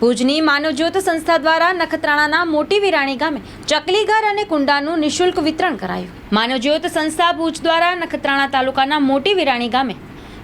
ભુજની માનવજ્યોત સંસ્થા દ્વારા નખત્રાણાના મોટી વિરાણી ગામે ચકલીઘર અને કુંડાનું નિઃશુલ્ક વિતરણ કરાયું. માનવજ્યોત સંસ્થા ભુજ દ્વારા નખત્રાણા તાલુકાના મોટી વિરાણી ગામે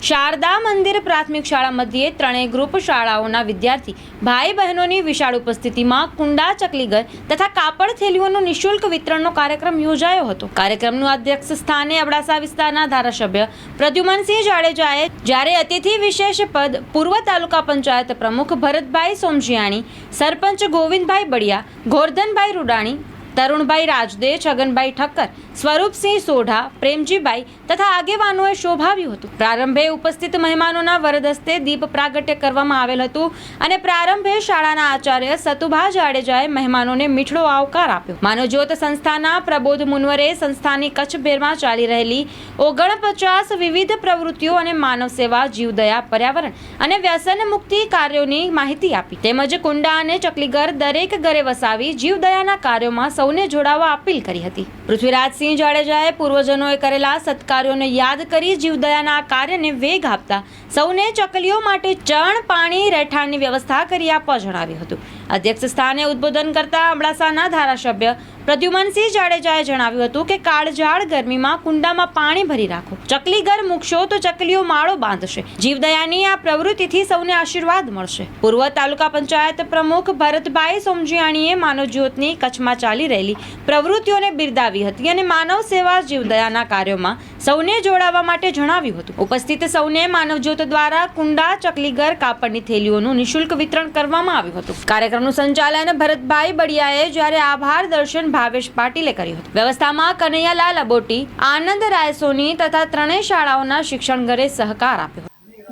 શારદા મંદિર પ્રાથમિક શાળા મધ્યે ત્રણેય ગ્રુપ શાળાઓના વિદ્યાર્થી ભાઈ બહેનોની વિશાળ ઉપસ્થિતિમાં કુંડા, ચકલીઘર તથા કાપડ થેલીઓનું નિઃશુલ્ક વિતરણનો કાર્યક્રમ યોજાયો હતો. કાર્યક્રમનું અધ્યક્ષ સ્થાને અબડાસા વિસ્તારના ધારાસભ્ય પ્રદ્યુમનસિંહ જાડેજાએ જ્યારે અતિથિ વિશેષ પદ પૂર્વ તાલુકા પંચાયત પ્રમુખ ભરતભાઈ સોમજીયાણી, સરપંચ ગોવિંદભાઈ બળિયા ગોરધનભાઈ રૂડાણી તરુણભાઈ રાજદે છગનભાઈ ઠક્કર, સ્વરૂપસિંહ સોઢા, પ્રેમજીભાઈ તથા આગેવાનોએ શોભાવ્યું હતું. પ્રારંભે ઉપસ્થિત મહેમાનોના વરદ હસ્તે દીપ પ્રાગટ્ય કરવામાં આવેલ હતું અને પ્રારંભે શાળાના આચાર્ય સતુભા જાડેજાએ મહેમાનોને મીઠડો આવકાર આપ્યો. માનવજ્યોત સંસ્થાના પ્રબોધ મુનવરે સંસ્થાની કચ્છભેરમાં ચાલી રહેલી ઓગણપચાસ વિવિધ પ્રવૃત્તિઓ અને માનવ સેવા જીવદયા, પર્યાવરણ અને વ્યસન મુક્તિ કાર્યોની માહિતી આપી. તેમજ કુંડા અને ચકલીઘર દરેક ઘરે વસાવી જીવદયાના કાર્યોમાં સૌને જોડાવા અપીલ કરી હતી. પૃથ્વીરાજસિંહ જાડેજાએ પૂર્વજનોએ કરેલા સત્કાર્યોને યાદ કરી જીવદયાના આ કાર્યને વેગ આપતા સૌને ચકલીઓ માટે ચણ, પાણી, રહેઠાણની વ્યવસ્થા કરી આપવા જણાવ્યું હતું. અધ્યક્ષ સ્થાને ઉદ્બોધન કરતા અબડાસાના ધારાસભ્ય પ્રદ્યુમનસિંહ જાડેજાએ જણાવ્યું હતું કે કાળઝાળ ગરમીમાં કુંડામાં પાણી ભરી રાખો. ચકલી ઘર મૂકશો તો ચકલીઓ માળો બાંધશે. જીવદયાની આ પ્રવૃત્તિથી સૌને આશીર્વાદ મળશે. પૂર્વ તાલુકા પંચાયત પ્રમુખ ભરતભાઈ સોમજીયાણીએ માનવજ્યોતની કચ્છમાં ચાલી રહેલી પ્રવૃત્તિઓને બિરદાવી હતી અને માનવ સેવા જીવદયાના કાર્યોમાં સૌને જોડાવા માટે જણાવ્યું હતું. ઉપસ્થિત સૌને માનવજ્યોત દ્વારા કુંડા ચકલીઘર કાપડની થેલીઓનું નિઃશુલ્ક વિતરણ કરવામાં આવ્યું હતું. કાર્યક્રમનું સંચાલન ભરતભાઈ બળિયાએ જ્યારે આભાર દર્શન ભાવેશ પાટીલે કર્યું હતું. વ્યવસ્થામાં કનૈયાલાલ અબોટી, આનંદ રાયસોની તથા ત્રણેય શાળાઓના શિક્ષણ ઘરે સહકાર આપ્યો.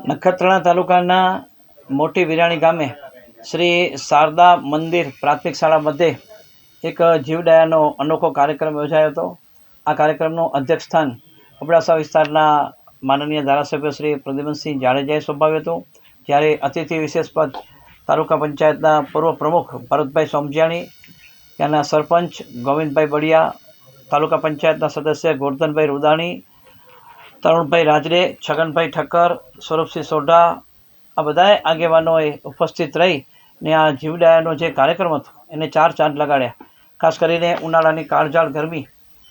નખત્રાણા તાલુકાના મોટી વિરાણી ગામે શ્રી શારદા મંદિર પ્રાથમિક શાળા મધ્યે એક જીવદયાનો અનોખો કાર્યક્રમ યોજાયો હતો. આ કાર્યક્રમનું અધ્યક્ષ સ્થાન અબડાસા વિસ્તારના માનનીય ધારાસભ્ય શ્રી પ્રદ્યુમનસિંહ જાડેજાએ સંભાવ્યું હતું, જ્યારે અતિથિ વિશેષ પદ તાલુકા પંચાયતના પૂર્વ પ્રમુખ ભરતભાઈ સોમજાણી ત્યાંના સરપંચ ગોવિંદભાઈ બળિયા તાલુકા પંચાયતના સદસ્ય ગોરધનભાઈ રૂદાણી, તરુણભાઈ રાજરે, છગનભાઈ ઠક્કર, સ્વરૂપસિંહ સોઢા, આ બધાએ આગેવાનોએ ઉપસ્થિત રહી ને આ જીવડાયાનો જે કાર્યક્રમ હતો, એને ચાર ચાંદ લગાડ્યા. ખાસ કરીને ઉનાળાની કાળઝાળ ગરમી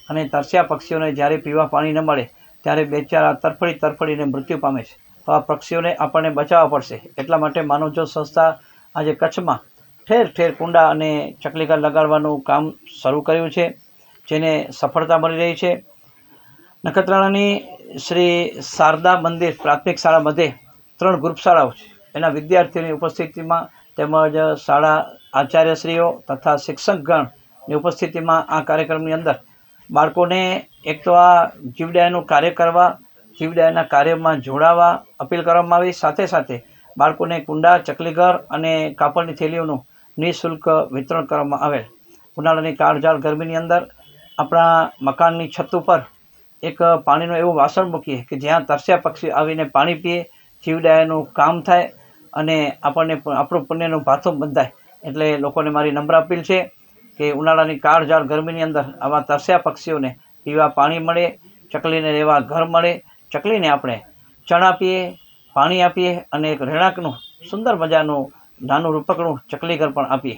અને તરસ્યા પક્ષીઓને જ્યારે પીવા પાણી ન મળે, ત્યારે બેચારા તરફડી તરફડીને મૃત્યુ પામે છે. તો આ પક્ષીઓને આપણને બચાવવા પડશે. એટલા માટે માનવજ્યોત સંસ્થા આજે કચ્છમાં ઠેર ઠેર કુંડા અને ચકલીઘર લગાડવાનું કામ શરૂ કર્યું છે, જેને સફળતા મળી રહી છે. નખત્રાણાની શ્રી શારદા મંદિર પ્રાથમિક શાળા મધ્યે ત્રણ ગ્રુપ શાળાઓ છે. એના વિદ્યાર્થીઓની ઉપસ્થિતિમાં તેમજ શાળા આચાર્યશ્રીઓ તથા શિક્ષકગણની ઉપસ્થિતિમાં આ કાર્યક્રમની અંદર બાળકોને એક તો આ જીવદયાનું કાર્ય કરવા, જીવદયાના કાર્યમાં જોડાવા અપીલ કરવામાં આવી. સાથે સાથે બાળકોને કુંડા, ચકલીઘર અને કાપડની થેલીઓનું નિઃશુલ્ક વિતરણ કરવામાં આવેલ. ઉનાળાની કાળઝાળ ગરમીની અંદર આપણા મકાનની છત ઉપર એક પાણીનું એવું વાસણ મૂકીએ કે જ્યાં તરસ્યા પક્ષી આવીને પાણી પીએ, જીવદયાનું કામ થાય અને આપણને આપણું પુણ્યનું ભાથું બંધાય. એટલે લોકોને મારી નમ્ર અપીલ છે. કે ઉનાળાની કાળઝાળ ગરમીની અંદર આવા તરસ્યા પક્ષીઓને પીવા પાણી મળે, ચકલીને રહેવા ઘર મળે, ચકલીને આપણે ચણ આપીએ પાણી આપીએ અને એક રહેણાંકનું સુંદર મજાનું નાનું રૂપકનું ચકલીઘર પણ આપીએ.